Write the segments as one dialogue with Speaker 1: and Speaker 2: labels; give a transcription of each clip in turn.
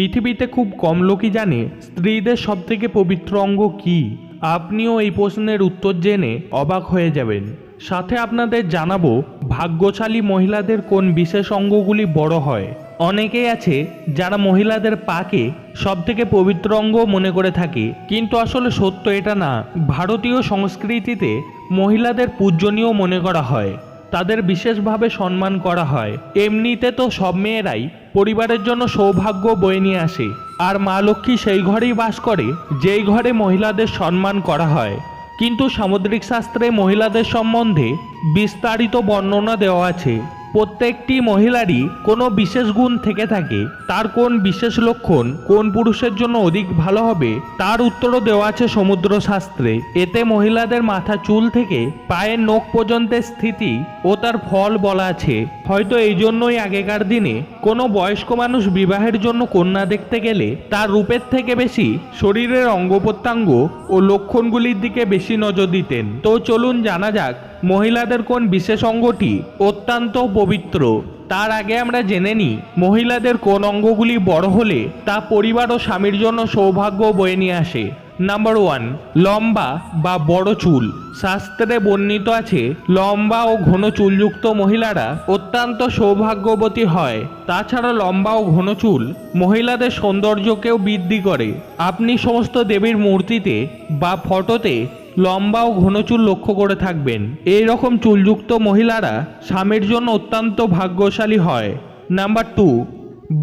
Speaker 1: পৃথিবীতে খুব কম লোকই জানে স্ত্রীদের সবথেকে পবিত্র অঙ্গ কি। আপনিও এই প্রশ্নের উত্তর জেনে অবাক হয়ে যাবেন। সাথে আপনাদের জানাব ভাগ্যশালী মহিলাদের কোন বিশেষ অঙ্গগুলি বড় হয়। অনেকেই আছে যারা মহিলাদের পাকে সবথেকে পবিত্র অঙ্গ মনে করে থাকে। কিন্তু আসলে সত্য এটা না। ভারতীয় সংস্কৃতিতে মহিলাদের পূজনীয় মনে করা হয়। তাদের বিশেষভাবে সম্মান করা হয়। এমনিতে তো সব মেয়েরাই পরিবারের জন্য সৌভাগ্য বয়ে নিয়ে আসে। আর মা লক্ষ্মী সেই ঘরেই বাস করে, যেই ঘরে মহিলাদের সম্মান করা হয়। কিন্তু সামুদ্রিক শাস্ত্রে মহিলাদের সম্বন্ধে বিস্তারিত বর্ণনা দেওয়া আছে। প্রত্যেকটি মহিলারই কোনো বিশেষ গুণ থেকে থাকে। তার কোন বিশেষ লক্ষণ, কোন পুরুষের জন্য অধিক ভালো হবে, তার উত্তরও দেওয়া আছে সমুদ্র শাস্ত্রে এতে মহিলাদের মাথা চুল থেকে পায়ের নখ পর্যন্তের স্থিতি ও তার ফল বলা আছে। হয়তো এই জন্যই আগেকার দিনে কোনো বয়স্ক মানুষ বিবাহের জন্য কন্যা দেখতে গেলে তার রূপের থেকে বেশি শরীরের অঙ্গ প্রত্যঙ্গ ও লক্ষণগুলির দিকে বেশি নজর দিতেন। তো চলুন জানা যাক মহিলাদের কোন বিশেষ অঙ্গটি অত্যন্ত পবিত্র? তার আগে আমরা জেনে নিই, মহিলাদের কোন অঙ্গগুলি বড় হলে তা পরিবার ও স্বামীর জন্য সৌভাগ্য বয়ে নিয়ে আসে। নাম্বার ওয়ান, লম্বা বা বড় চুল। শাস্ত্রে বর্ণিত আছে, লম্বা ও ঘন চুলযুক্ত মহিলারা অত্যন্ত সৌভাগ্যবতী হয়। তাছাড়া লম্বা ও ঘন চুল মহিলাদের সৌন্দর্যকেও বৃদ্ধি করে। আপনি সমস্ত দেবীর মূর্তিতে বা ফটোতে লম্বা ও ঘন চুল লক্ষ্য করে থাকবেন। এই রকম চুলযুক্ত মহিলারা স্বামীর জন্য অত্যন্ত ভাগ্যশালী হয়। নাম্বার টু,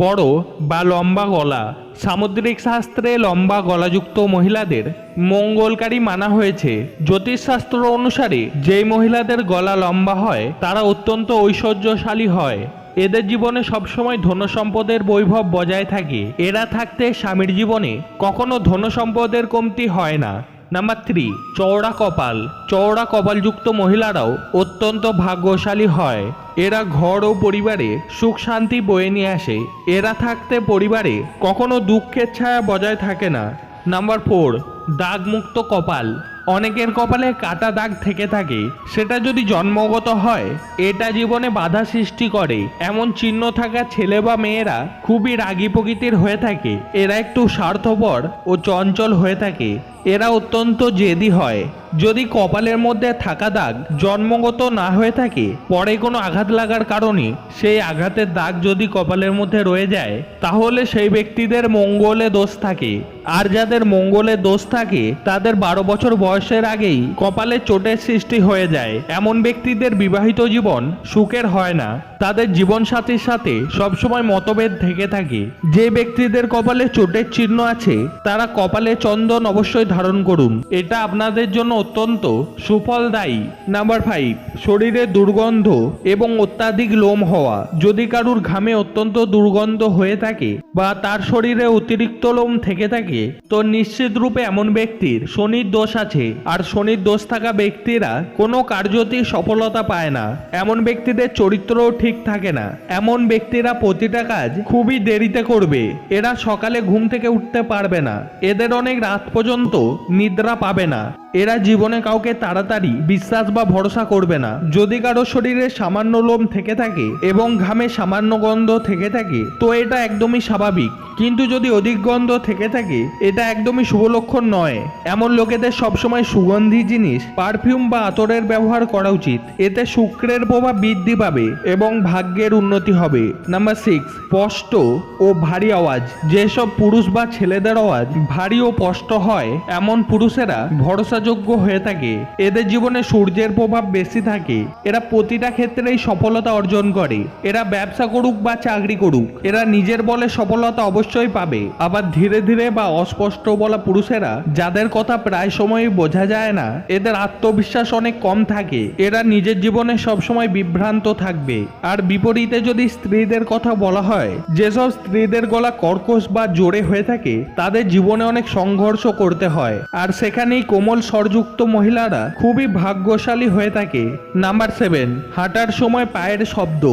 Speaker 1: বড় বা লম্বা গলা। সামুদ্রিক শাস্ত্রে লম্বা গলাযুক্ত মহিলাদের মঙ্গলকারী মানা হয়েছে। জ্যোতিষশাস্ত্র অনুসারে যেই মহিলাদের গলা লম্বা হয়, তারা অত্যন্ত ঐশ্বর্যশালী হয়। এদের জীবনে সবসময় ধন সম্পদের বৈভব বজায় থাকে। এরা থাকতে স্বামীর জীবনে কখনো ধন সম্পদের কমতি হয় না। নাম্বার থ্রি চওড়া কপাল। চওড়া কপালযুক্ত মহিলারাও অত্যন্ত ভাগ্যশালী হয়। এরা ঘর ও পরিবারে সুখ শান্তি বয়ে নিয়ে আসে। এরা থাকতে পরিবারে কখনো দুঃখের ছায়া বজায় থাকে না। নাম্বার ফোর দাগমুক্ত কপাল। অনেকের কপালে কাটা দাগ থেকে থাকে। সেটা যদি জন্মগত হয়, এটা জীবনে বাধা সৃষ্টি করে। এমন চিহ্ন থাকা ছেলে বা মেয়েরা খুবই রাগী প্রকৃতির হয়ে থাকে। এরা একটু স্বার্থপর ও চঞ্চল হয়ে থাকে। এরা অত্যন্ত জেদি হয়। যদি কপালের মধ্যে থাকা দাগ জন্মগত না হয়ে থাকে, পরে কোনো আঘাত লাগার কারণে সেই আঘাতের দাগ যদি কপালের মধ্যে রয়ে যায়, তাহলে সেই ব্যক্তিদের মঙ্গলে দোষ থাকে। আর যাদের মঙ্গলে দোষ থাকে, তাদের বারো বছর বয়সের আগেই কপালে চোটের সৃষ্টি হয়ে যায়। এমন ব্যক্তিদের বিবাহিত জীবন সুখের হয় না। তাদের জীবনসাথীর সাথে সবসময় মতভেদ থেকে থাকে। যে ব্যক্তিদের কপালে চোটের চিহ্ন আছে, তারা কপালে চন্দন অবশ্যই ধারণ করুন। এটা আপনাদের জন্য অত্যন্ত সুফলদায়ী। নাম্বার ফাইভ শরীরে দুর্গন্ধ এবং অত্যাধিক লোম হওয়া। যদি কারুর ঘামে অত্যন্ত দুর্গন্ধ হয়ে থাকে বা তার শরীরে অতিরিক্ত লোম থেকে থাকে, তো নিশ্চিত রূপে এমন ব্যক্তির শনির দোষ আছে। আর শনির দোষ থাকা ব্যক্তিরা কোনো কার্যতেই সফলতা পায় না। এমন ব্যক্তিদের চরিত্রও ঠিক থাকে না। এমন ব্যক্তিরা প্রতিটা কাজ খুবই দেরিতে করবে। এরা সকালে ঘুম থেকে উঠতে পারবে না। এদের অনেক রাত পর্যন্ত নিদ্রা পাবে না। এরা জীবনে কাউকে তাড়াতাড়ি বিশ্বাস বা ভরসা করবে না। যদি কারও শরীরে সামান্য লোম থেকে থাকে এবং ঘামে সামান্য গন্ধ থেকে থাকে, তো এটা একদমই স্বাভাবিক। কিন্তু যদি অধিক গন্ধ থেকে থাকে, এটা একদমই শুভ লক্ষণ নয়। এমন লোকেদের সবসময় সুগন্ধি জিনিস, পারফিউম বা আতরের ব্যবহার করা উচিত। এতে শুক্রের প্রভাব বৃদ্ধি পাবে এবং ভাগ্যের উন্নতি হবে। নাম্বার সিক্স স্পষ্ট ও ভারী আওয়াজ। যেসব পুরুষ বা ছেলেদের আওয়াজ ভারী ও স্পষ্ট হয়, এমন পুরুষেরা ভরসাযোগ্য হয়ে থাকে। এদের জীবনে সূর্যের প্রভাব বেশি থাকে। এরা প্রতিটা ক্ষেত্রেই সফলতা অর্জন করে। এরা ব্যবসা করুক বা চাকরি করুক, এরা নিজের বলে সফলতা অবশ্যই পাবে। আবার ধীরে ধীরে বা অস্পষ্ট বলা পুরুষেরা, যাদের কথা প্রায় সময়ই বোঝা যায় না, এদের আত্মবিশ্বাস অনেক কম থাকে। এরা নিজের জীবনে সবসময় বিভ্রান্ত থাকবে। আর বিপরীতে যদি স্ত্রীদের কথা বলা হয়, যেসব স্ত্রীদের গলা কর্কশ বা জোরে হয়ে থাকে, তাদের জীবনে অনেক সংঘর্ষ করতে হয়। আর সেখানেই কোমল স্বরযুক্ত মহিলারা খুবই ভাগ্যশালী হয়ে থাকে। নাম্বার সেভেন হাঁটার সময় পায়ের শব্দ।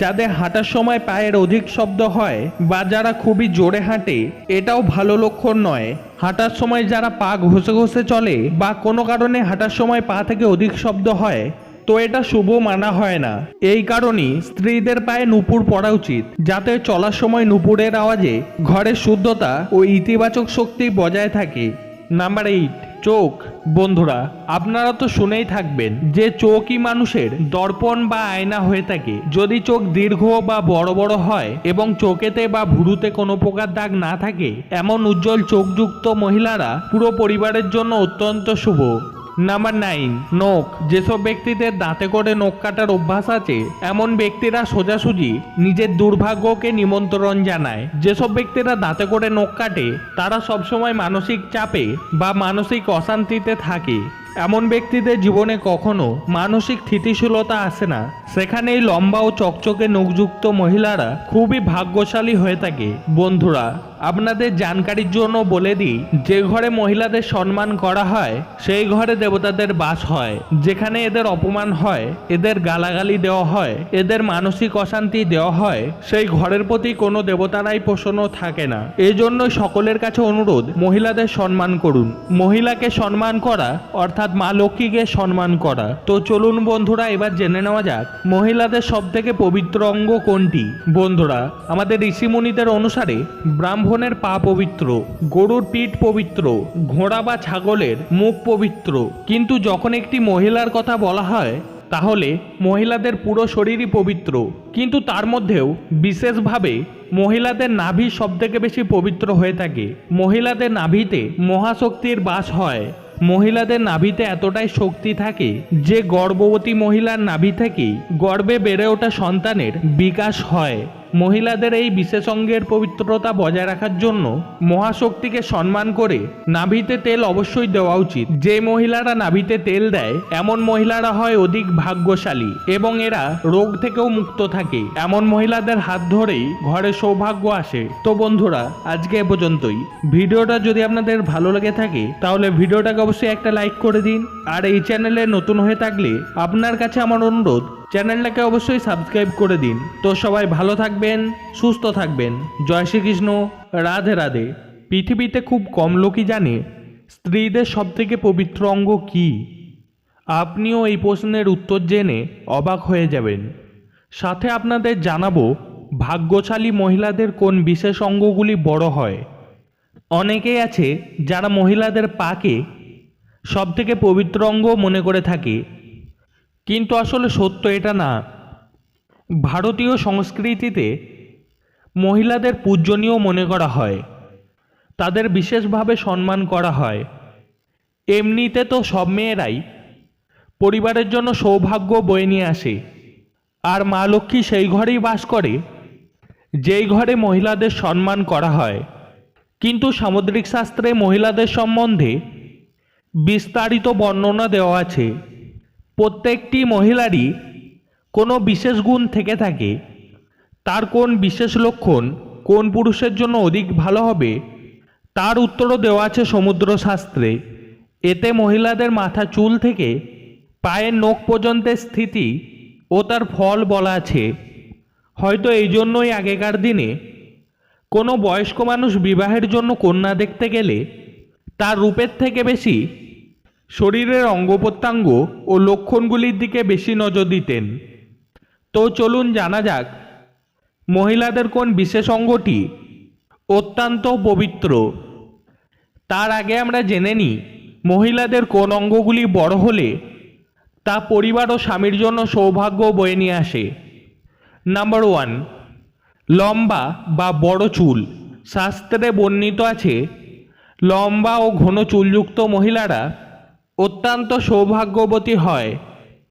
Speaker 1: যাদের হাঁটার সময় পায়ের অধিক শব্দ হয় বা যারা খুবই জোরে হাঁটে, এটাও ভালো লক্ষণ নয়। হাঁটার সময় যারা পা ঘষে ঘষে চলে বা কোনো কারণে হাঁটার সময় পা থেকে অধিক শব্দ হয়, তো এটা শুভ মানা হয় না। এই কারণেই স্ত্রীদের পায়ে নুপুর পরা উচিত, যাতে চলার সময় নুপুরের আওয়াজে ঘরের শুদ্ধতা ও ইতিবাচক শক্তি বজায় থাকে। নাম্বার এইট চোখ। বন্ধুরা, আপনারা তো শুনেই থাকবেন যে চোখই মানুষের দর্পণ বা আয়না হয়ে থাকে। যদি চোখ দীর্ঘ বা বড় বড় হয় এবং চোখেতে বা ভুরুতে কোনো প্রকার দাগ না থাকে, এমন উজ্জ্বল চোখযুক্ত মহিলারা পুরো পরিবারের জন্য অত্যন্ত শুভ। নাম্বার নাইন নখ। যেসব ব্যক্তিদের দাঁতে করে নখ কাটার অভ্যাস আছে, এমন ব্যক্তিরা সোজাসুজি নিজের দুর্ভাগ্যকে নিমন্ত্রণ জানায়। যেসব ব্যক্তিরা দাঁতে করে নখ কাটে, তারা সবসময় মানসিক চাপে বা মানসিক অশান্তিতে থাকে। এমন ব্যক্তিদের জীবনে কখনো মানসিক স্থিতিশীলতা আসে না। সেখানেই লম্বা ও চকচকে নখযুক্ত মহিলারা খুবই ভাগ্যশালী হয়ে থাকে। বন্ধুরা আপনাদের জানকারির জন্য বলে দিই, যে ঘরে মহিলাদের সম্মান করা হয়, সেই ঘরে দেবতাদের বাস হয়। যেখানে এদের অপমান হয়, এদের গালাগালি দেওয়া হয়, এদের মানসিক অশান্তি দেওয়া হয়, সেই ঘরের প্রতি কোনো দেবতারাই প্রসন্ন থাকে না। এই জন্য সকলের কাছে অনুরোধ, মহিলাদের সম্মান করুন। মহিলাকে সম্মান করা, অর্থাৎ মা লক্ষ্মীকে সম্মান করা। তো চলুন বন্ধুরা, এবার জেনে নেওয়া যাক, মহিলাদের সব থেকে পবিত্র অঙ্গ কোনটি? বন্ধুরা, আমাদের ঋষিমুনিদের অনুসারে ব্রাহ্মণের পা পবিত্র, গরুর পিঠ পবিত্র, ঘোড়া বা ছাগলের মুখ পবিত্র। কিন্তু যখন একটি মহিলার কথা বলা হয়, তাহলে মহিলাদের পুরো শরীরই পবিত্র। কিন্তু তার মধ্যেও বিশেষভাবে মহিলাদের নাভি সবথেকে বেশি পবিত্র হয়ে থাকে। মহিলাদের নাভিতে মহাশক্তির বাস হয়। মহিলাদের নাভিতে এতটাই শক্তি থাকে যে গর্ভবতী মহিলার নাভি থেকেই গর্বে বেড়ে ওঠা সন্তানের বিকাশ হয়। মহিলাদের এই বিশেষ অঙ্গের পবিত্রতা বজায় রাখার জন্য মহাশক্তিকে সম্মান করে নাভিতে তেল অবশ্যই দেওয়া উচিত। যে মহিলারা নাভিতে তেল দেয়, এমন মহিলারা হয় অধিক ভাগ্যশালী এবং এরা রোগ থেকেও মুক্ত থাকে। এমন মহিলাদের হাত ধরেই ঘরে সৌভাগ্য আসে। তো বন্ধুরা, আজকে এ পর্যন্তই। ভিডিওটা যদি আপনাদের ভালো লেগে থাকে, তাহলে ভিডিওটাকে অবশ্যই একটা লাইক করে দিন। আর এই চ্যানেলে নতুন হয়ে থাকলে আপনার কাছে আমার অনুরোধ চ্যানেলটাকে অবশ্যই সাবস্ক্রাইব করে দিন। তো সবাই ভালো থাকবেন, সুস্থ থাকবেন। জয় শ্রীকৃষ্ণ, রাধে রাধে। পৃথিবীতে খুব কম লোকই জানে স্ত্রীদের সবথেকে পবিত্র অঙ্গ কী। আপনিও এই প্রশ্নের উত্তর জেনে অবাক হয়ে যাবেন। সাথে আপনাদের জানাব, ভাগ্যশালী মহিলাদের কোন বিশেষ অঙ্গগুলি বড় হয়। অনেকেই আছে যারা মহিলাদের পাকে সবথেকে পবিত্র অঙ্গ মনে করে থাকে কিন্তু আসলে সত্য এটা না। ভারতীয় সংস্কৃতিতে মহিলাদের পূজনীয় মনে করা হয়। তাদের বিশেষভাবে সম্মান করা হয়। এমনিতে তো সব মেয়েরাই পরিবারের জন্য সৌভাগ্য বয়ে নিয়ে আসে। আর মা লক্ষ্মী সেই ঘরেই বাস করে, যেই ঘরে মহিলাদের সম্মান করা হয়। কিন্তু সামুদ্রিক শাস্ত্রে মহিলাদের সম্বন্ধে বিস্তারিত বর্ণনা দেওয়া আছে। প্রত্যেকটি মহিলারই কোনো বিশেষ গুণ থেকে থাকে। তার কোন বিশেষ লক্ষণ কোন পুরুষের জন্য অধিক ভালো হবে, তার উত্তরও দেওয়া আছে সমুদ্র শাস্ত্রে এতে মহিলাদের মাথা চুল থেকে পায়ের নখ পর্যন্তের স্থিতি ও তার ফল বলা আছে। হয়তো এই জন্যই আগেকার দিনে কোনো বয়স্ক মানুষ বিবাহের জন্য কন্যা দেখতে গেলে তার রূপের থেকে বেশি শরীরের অঙ্গ প্রত্যঙ্গ ও লক্ষণগুলির দিকে বেশি নজর দিতেন। তো চলুন জানা যাক, মহিলাদের কোন বিশেষ অঙ্গটি অত্যন্ত পবিত্র। তার আগে আমরা জেনে নিই, মহিলাদের কোন অঙ্গগুলি বড় হলে তা পরিবার ও স্বামীর জন্য সৌভাগ্য বয়ে নিয়ে আসে। নাম্বার ওয়ান, লম্বা বা বড় চুল। শাস্ত্রে বর্ণিত আছে, লম্বা ও ঘন চুলযুক্ত মহিলারা অত্যন্ত সৌভাগ্যবতী হয়।